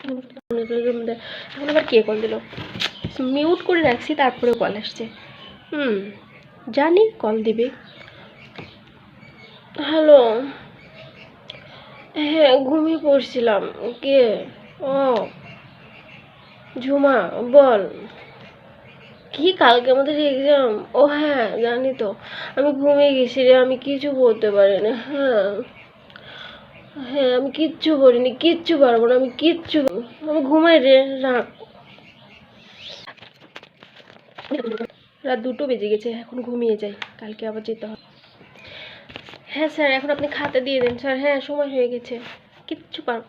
এখন আবার কে কল দিল? মিউট করে রাখছি তারপরে কল আসছে। হুম, জানি কল দিবে। হ্যালো হ্যাঁ ঘুমিয়ে পড়ছিলাম। কে? ও, ঝুমা, বল। কি, কালকে আমাদের এক্সাম ও হ্যাঁ জানি তো। আমি ঘুমিয়ে গেছি রে, আমি কিছু বলতে পারিনি হ্যাঁ। হ্যাঁ আমি কিচ্ছু বলিনি কিচ্ছু পারব না, আমি কিচ্ছু আমি ঘুমাই রে, রাখ। রাত দুটো বেজে গেছে, এখন ঘুমিয়ে যাই, কালকে আবার যেতে হবে। হ্যাঁ স্যার, এখন আপনি খাতে দিয়ে দেন। স্যার হ্যাঁ সময় হয়ে গেছে। কিচ্ছু পারব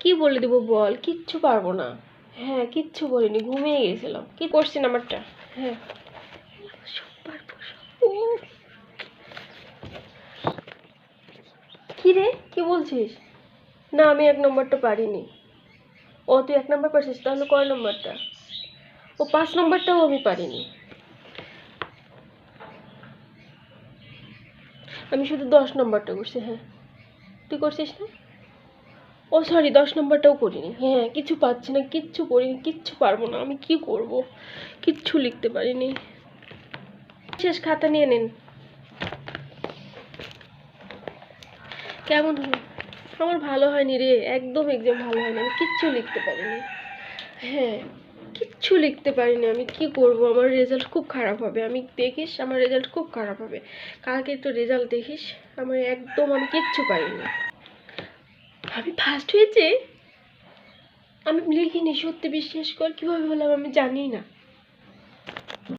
কি বলে দেবো বল? কিচ্ছু পারব না। হ্যাঁ কিচ্ছু বলিনি ঘুমিয়ে গেছিলাম। কি করছি নাম্বারটা হ্যাঁ। কি রে? কি বলছিস? না, আমি এক নম্বরটা পারিনি। ও, তুই এক নম্বর পারছিস? তাহলে কয় নম্বরটা? ও, পাঁচ নম্বরটাও আমি পারিনি। আমি শুধু দশ নম্বরটা করছি হ্যাঁ। তুই করছিস না? ও সরি দশ নম্বরটাও করিনি। হ্যাঁ কিছু পাচ্ছি না, কিচ্ছু করিনি, কিচ্ছু পারব না। আমি কি করব? কিচ্ছু লিখতে পারিনি। শেষ খাতা নিয়ে নিন। কেমন হলো আমার ভালো হয়নি রে, একদম এক্সাম ভালো হয়নি, আমি কিচ্ছু লিখতে পারিনি। হ্যাঁ কিচ্ছু লিখতে পারিনি আমি, কি করব? আমার রেজাল্ট খুব খারাপ হবে, আমি দেখিস আমার রেজাল্ট খুব খারাপ হবে। কালকে একটু রেজাল্ট দেখিস, আমার একদম আমি কিচ্ছু পারিনি। আমি ফার্স্ট হয়েছে? আমি লিখিনি, সত্যি বিশ্বাস কর, কীভাবে হলাম আমি জানি না